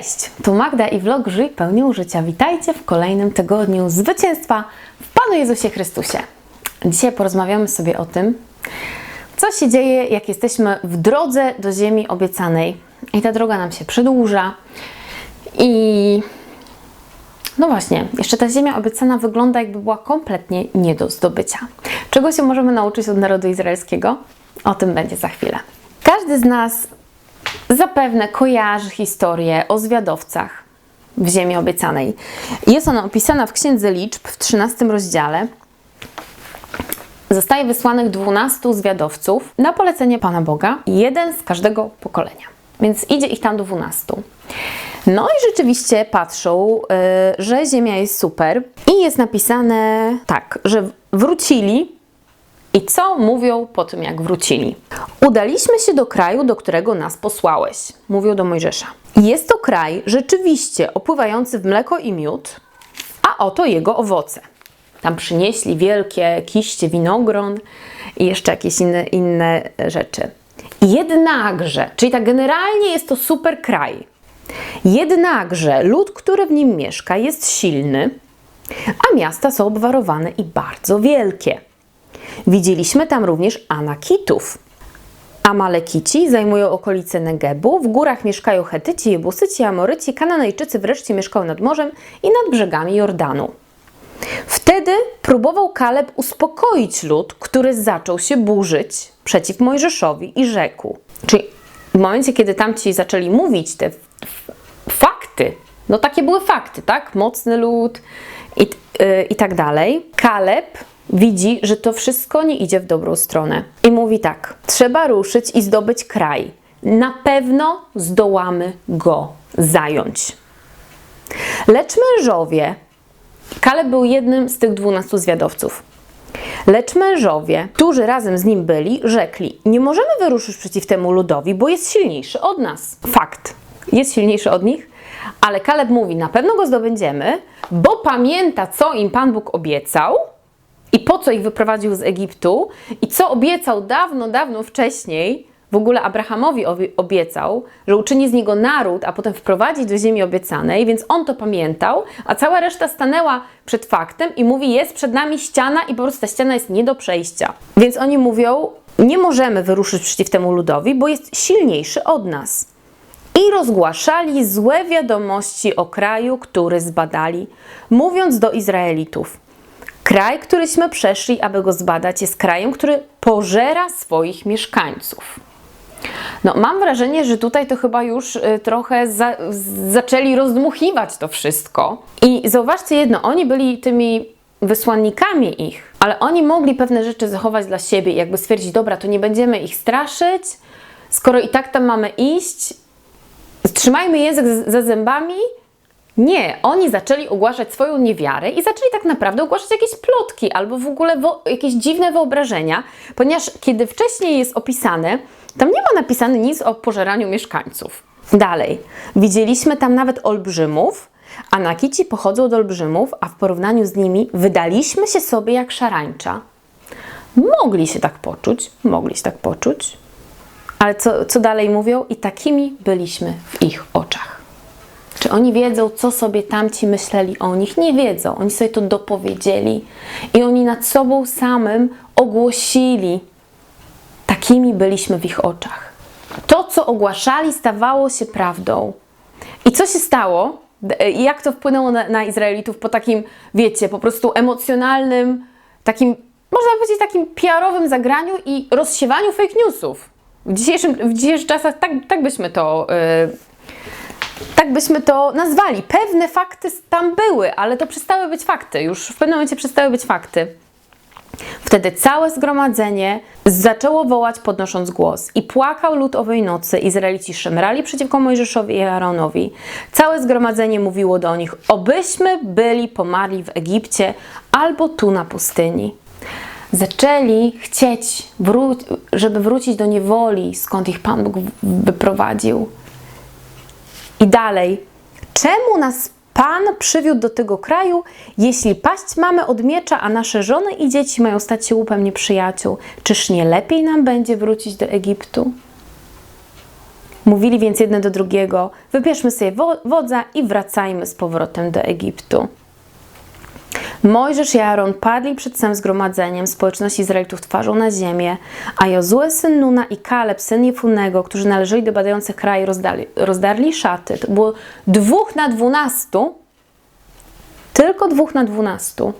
Cześć, tu Magda i vlog Żyj pełnią życia. Witajcie w kolejnym tygodniu zwycięstwa w Panu Jezusie Chrystusie. Dzisiaj porozmawiamy sobie o tym, co się dzieje, jak jesteśmy w drodze do ziemi obiecanej i ta droga nam się przedłuża i no właśnie, jeszcze ta ziemia obiecana wygląda jakby była kompletnie nie do zdobycia. Czego się możemy nauczyć od narodu izraelskiego? O tym będzie za chwilę. Każdy z nas zapewne kojarzy historię o zwiadowcach w ziemi obiecanej. Jest ona opisana w Księdze Liczb w 13 rozdziale. Zostaje wysłanych 12 zwiadowców na polecenie Pana Boga, jeden z każdego pokolenia. Więc idzie ich tam 12. No i rzeczywiście patrzą, y, że ziemia jest super i jest napisane tak, że wrócili i co mówią po tym, jak wrócili? Udaliśmy się do kraju, do którego nas posłałeś, mówią do Mojżesza. Jest to kraj rzeczywiście opływający w mleko i miód, a oto jego owoce. Tam przynieśli wielkie kiście winogron i jeszcze jakieś inne, inne rzeczy. Jednakże, czyli tak generalnie jest to super kraj. Jednakże lud, który w nim mieszka, jest silny, a miasta są obwarowane i bardzo wielkie. Widzieliśmy tam również Anakitów. Amalekici zajmują okolice Negebu, w górach mieszkają Hetyci, Jebusyci, Amoryci, Kananejczycy wreszcie mieszkają nad morzem i nad brzegami Jordanu. Wtedy próbował Kaleb uspokoić lud, który zaczął się burzyć przeciw Mojżeszowi i rzekł. Czyli w momencie, kiedy tamci zaczęli mówić te fakty, no takie były fakty, tak? Mocny lud i, yy, i tak dalej. Kaleb widzi, że to wszystko nie idzie w dobrą stronę. I mówi tak: trzeba ruszyć i zdobyć kraj. Na pewno zdołamy go zająć. Lecz mężowie, Kaleb był jednym z tych dwunastu zwiadowców. Lecz mężowie, którzy razem z nim byli, rzekli: Nie możemy wyruszyć przeciw temu ludowi, bo jest silniejszy od nas. Fakt, jest silniejszy od nich, ale Kaleb mówi: Na pewno go zdobędziemy, bo pamięta, co im Pan Bóg obiecał i po co ich wyprowadził z Egiptu i co obiecał dawno, dawno wcześniej, w ogóle Abrahamowi obiecał, że uczyni z niego naród, a potem wprowadzi do ziemi obiecanej, więc on to pamiętał, a cała reszta stanęła przed faktem i mówi: Jest przed nami ściana, i po prostu ta ściana jest nie do przejścia. Więc oni mówią: Nie możemy wyruszyć przeciw temu ludowi, bo jest silniejszy od nas. I rozgłaszali złe wiadomości o kraju, który zbadali, mówiąc do Izraelitów: Kraj, któryśmy przeszli, aby go zbadać, jest krajem, który pożera swoich mieszkańców. No, mam wrażenie, że tutaj to chyba już y, trochę za, zaczęli rozdmuchiwać to wszystko. I zauważcie jedno, oni byli tymi wysłannikami ich, ale oni mogli pewne rzeczy zachować dla siebie jakby stwierdzić, dobra, to nie będziemy ich straszyć, skoro i tak tam mamy iść, trzymajmy język za zębami nie, oni zaczęli ogłaszać swoją niewiarę i zaczęli tak naprawdę ogłaszać jakieś plotki albo w ogóle jakieś dziwne wyobrażenia, ponieważ kiedy wcześniej jest opisane, tam nie ma napisane nic o pożeraniu mieszkańców. Dalej, widzieliśmy tam nawet olbrzymów, a nakici pochodzą od olbrzymów, a w porównaniu z nimi wydaliśmy się sobie jak szarańcza. Mogli się tak poczuć, mogli się tak poczuć, ale co, co dalej mówią? I takimi byliśmy w ich oczach. Czy oni wiedzą, co sobie tamci myśleli o nich? Nie wiedzą. Oni sobie to dopowiedzieli i oni nad sobą samym ogłosili. Takimi byliśmy w ich oczach. To, co ogłaszali, stawało się prawdą. I co się stało? Jak to wpłynęło na, na Izraelitów po takim, wiecie, po prostu emocjonalnym, takim, można powiedzieć, takim PR-owym zagraniu i rozsiewaniu fake newsów? W, dzisiejszym, w dzisiejszych czasach tak, tak byśmy to. Yy, tak byśmy to nazwali. Pewne fakty tam były, ale to przestały być fakty. Już w pewnym momencie przestały być fakty. Wtedy całe zgromadzenie zaczęło wołać, podnosząc głos. I płakał lud owej nocy. Izraelici szemrali przeciwko Mojżeszowi i Aaronowi. Całe zgromadzenie mówiło do nich: Obyśmy byli pomarli w Egipcie albo tu na pustyni. Zaczęli chcieć, wró żeby wrócić do niewoli, skąd ich Pan Bóg wyprowadził. I dalej, czemu nas Pan przywiódł do tego kraju, jeśli paść mamy od miecza, a nasze żony i dzieci mają stać się łupem nieprzyjaciół? Czyż nie lepiej nam będzie wrócić do Egiptu? Mówili więc jeden do drugiego: Wybierzmy sobie wo- wodza i wracajmy z powrotem do Egiptu. Mojżesz i Aaron padli przed całym zgromadzeniem społeczności Izraelitów twarzą na ziemię, a Jozue syn Nuna i Kaleb syn Jefunego, którzy należeli do badających kraj, rozdali, rozdarli szaty. To było dwóch na dwunastu, tylko dwóch na dwunastu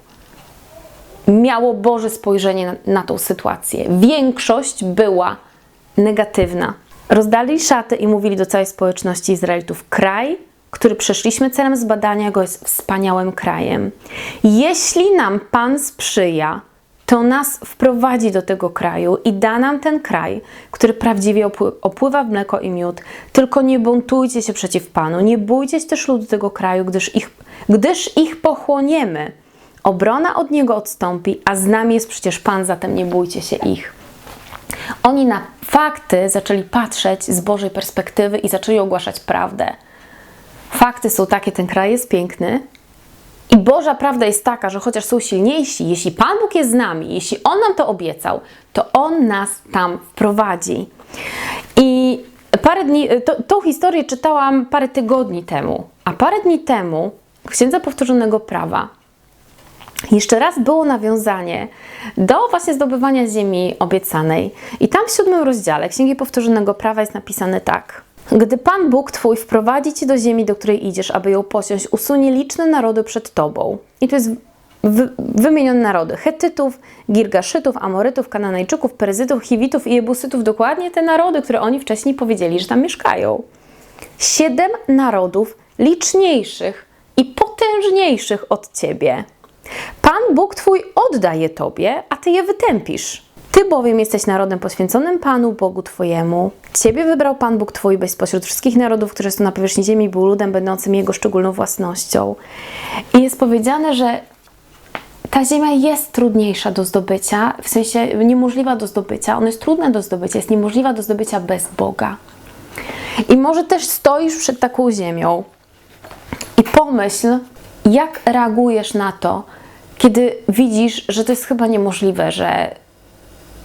miało Boże spojrzenie na, na tą sytuację. Większość była negatywna. Rozdali szaty i mówili do całej społeczności Izraelitów: Kraj, który przeszliśmy celem zbadania go, jest wspaniałym krajem. Jeśli nam Pan sprzyja, to nas wprowadzi do tego kraju i da nam ten kraj, który prawdziwie opły- opływa w mleko i miód. Tylko nie buntujcie się przeciw Panu, nie bójcie się też ludu tego kraju, gdyż ich, gdyż ich pochłoniemy. Obrona od niego odstąpi, a z nami jest przecież Pan, zatem nie bójcie się ich. Oni na fakty zaczęli patrzeć z Bożej perspektywy i zaczęli ogłaszać prawdę. Fakty są takie, ten kraj jest piękny. I Boża prawda jest taka, że chociaż są silniejsi, jeśli Pan Bóg jest z nami, jeśli On nam to obiecał, to On nas tam wprowadzi. I parę dni, to, tą historię czytałam parę tygodni temu, a parę dni temu w Księdze Powtórzonego Prawa jeszcze raz było nawiązanie do właśnie zdobywania ziemi obiecanej. I tam w siódmym rozdziale Księgi Powtórzonego Prawa jest napisane tak. Gdy Pan Bóg Twój wprowadzi Cię do ziemi, do której idziesz, aby ją posiąść, usunie liczne narody przed Tobą. I to jest wy, wymienione narody. Hetytów, Girgaszytów, Amorytów, Kananejczyków, Peryzytów, Chiwitów i Jebusytów. Dokładnie te narody, które oni wcześniej powiedzieli, że tam mieszkają. Siedem narodów liczniejszych i potężniejszych od Ciebie. Pan Bóg Twój oddaje Tobie, a Ty je wytępisz. Ty bowiem jesteś narodem poświęconym Panu Bogu Twojemu. Ciebie wybrał Pan Bóg Twój, byś spośród wszystkich narodów, które są na powierzchni ziemi, był ludem będącym Jego szczególną własnością. I jest powiedziane, że ta ziemia jest trudniejsza do zdobycia, w sensie niemożliwa do zdobycia. Ona jest trudna do zdobycia, jest niemożliwa do zdobycia bez Boga. I może też stoisz przed taką ziemią i pomyśl, jak reagujesz na to, kiedy widzisz, że to jest chyba niemożliwe, że,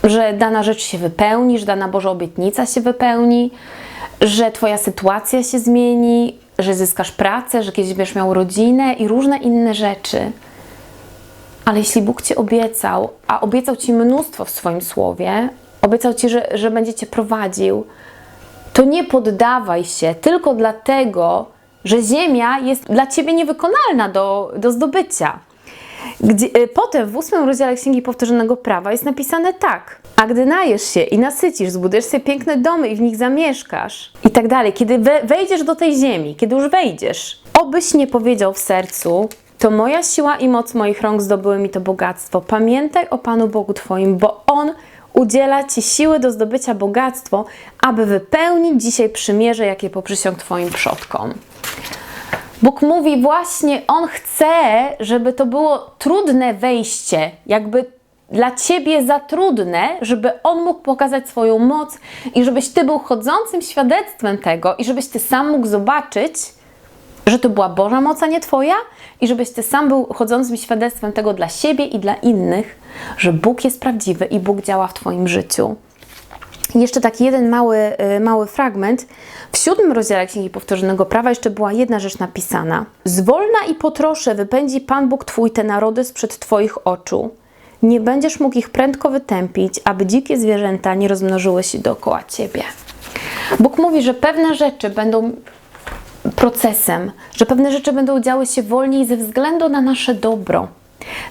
że dana rzecz się wypełni, że dana Boża obietnica się wypełni, że Twoja sytuacja się zmieni, że zyskasz pracę, że kiedyś będziesz miał rodzinę i różne inne rzeczy. Ale jeśli Bóg Ci obiecał, a obiecał Ci mnóstwo w swoim słowie, obiecał Ci, że, że będzie Cię prowadził, to nie poddawaj się tylko dlatego, że ziemia jest dla Ciebie niewykonalna do, do zdobycia. Gdzie, y, potem w ósmym rozdziale Księgi Powtórzonego Prawa jest napisane tak. A gdy najesz się i nasycisz, zbudujesz sobie piękne domy i w nich zamieszkasz i tak dalej. Kiedy we, wejdziesz do tej ziemi, kiedy już wejdziesz, obyś nie powiedział w sercu, to moja siła i moc moich rąk zdobyły mi to bogactwo. Pamiętaj o Panu Bogu Twoim, bo On udziela Ci siły do zdobycia bogactwo, aby wypełnić dzisiaj przymierze, jakie poprzysiągł Twoim przodkom. Bóg mówi właśnie, On chce, żeby to było trudne wejście, jakby dla Ciebie za trudne, żeby On mógł pokazać swoją moc i żebyś Ty był chodzącym świadectwem tego i żebyś Ty sam mógł zobaczyć, że to była Boża moc, a nie Twoja i żebyś Ty sam był chodzącym świadectwem tego dla siebie i dla innych, że Bóg jest prawdziwy i Bóg działa w Twoim życiu. Jeszcze taki jeden mały, y, mały fragment. W siódmym rozdziale Księgi Powtórzonego Prawa jeszcze była jedna rzecz napisana. Zwolna i po trosze wypędzi Pan Bóg Twój te narody sprzed Twoich oczu. Nie będziesz mógł ich prędko wytępić, aby dzikie zwierzęta nie rozmnożyły się dookoła Ciebie. Bóg mówi, że pewne rzeczy będą procesem, że pewne rzeczy będą działy się wolniej ze względu na nasze dobro.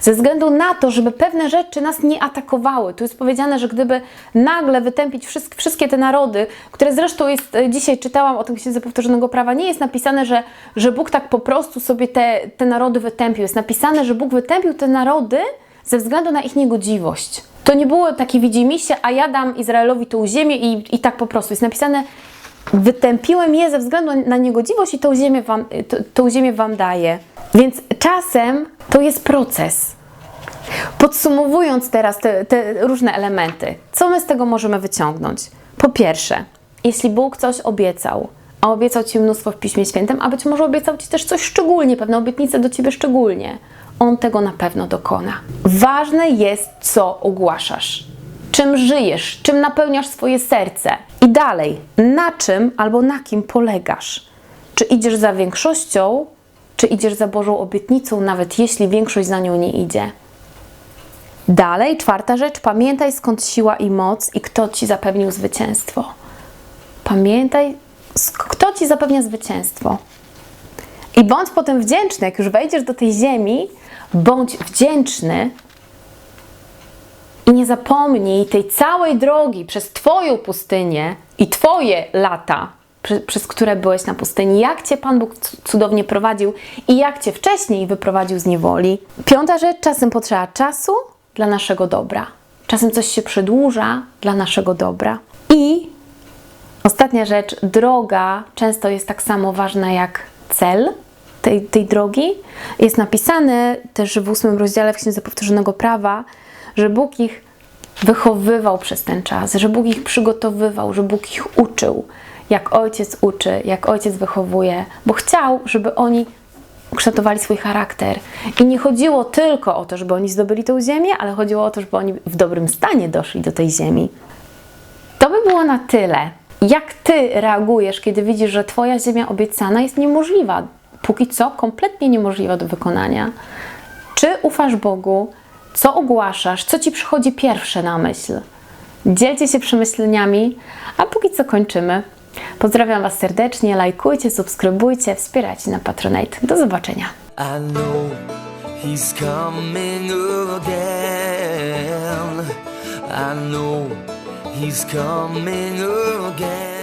Ze względu na to, żeby pewne rzeczy nas nie atakowały. Tu jest powiedziane, że gdyby nagle wytępić wszystkie, te narody, które zresztą jest, e, dzisiaj czytałam o tym Księdze Powtórzonego Prawa, nie jest napisane, że, że Bóg tak po prostu sobie te, te narody wytępił. Jest napisane, że Bóg wytępił te narody ze względu na ich niegodziwość. To nie było takie widzimisię, a ja dam Izraelowi tą ziemię i, i tak po prostu. Jest napisane, wytępiłem je ze względu na niegodziwość i tą ziemię wam, t- tą ziemię wam daję. Więc czasem to jest proces. Podsumowując teraz te, te różne elementy, co my z tego możemy wyciągnąć? Po pierwsze, jeśli Bóg coś obiecał, a obiecał Ci mnóstwo w Piśmie Świętym, a być może obiecał Ci też coś szczególnie, pewne obietnice do Ciebie szczególnie, On tego na pewno dokona. Ważne jest, co ogłaszasz. czym żyjesz, czym napełniasz swoje serce. I dalej, na czym albo na kim polegasz. Czy idziesz za większością, czy idziesz za Bożą obietnicą, nawet jeśli większość za nią nie idzie. Dalej, czwarta rzecz, pamiętaj skąd siła i moc i kto ci zapewnił zwycięstwo. Pamiętaj, kto ci zapewnia zwycięstwo. I bądź potem wdzięczny, jak już wejdziesz do tej ziemi, bądź wdzięczny i nie zapomnij tej całej drogi przez Twoją pustynię i Twoje lata, przy, przez które byłeś na pustyni, jak Cię Pan Bóg cu- cudownie prowadził i jak Cię wcześniej wyprowadził z niewoli. Piąta rzecz, czasem potrzeba czasu dla naszego dobra. Czasem coś się przedłuża dla naszego dobra. I Ostatnia rzecz, droga często jest tak samo ważna jak cel tej, tej drogi. Jest napisane też w ósmym rozdziale w Księdze Powtórzonego Prawa, że Bóg ich wychowywał przez ten czas, że Bóg ich przygotowywał, że Bóg ich uczył, jak ojciec uczy, jak ojciec wychowuje, bo chciał, żeby oni ukształtowali swój charakter. I nie chodziło tylko o to, żeby oni zdobyli tą ziemię, ale chodziło o to, żeby oni w dobrym stanie doszli do tej ziemi. To by było na tyle. Jak ty reagujesz, kiedy widzisz, że twoja ziemia obiecana jest niemożliwa, póki co kompletnie niemożliwa do wykonania? Czy ufasz Bogu? Co ogłaszasz? Co ci przychodzi pierwsze na myśl? Dzielcie się przemyśleniami, a póki co kończymy. Pozdrawiam Was serdecznie, lajkujcie, subskrybujcie, wspierajcie na Patronite. Do zobaczenia. He's coming again.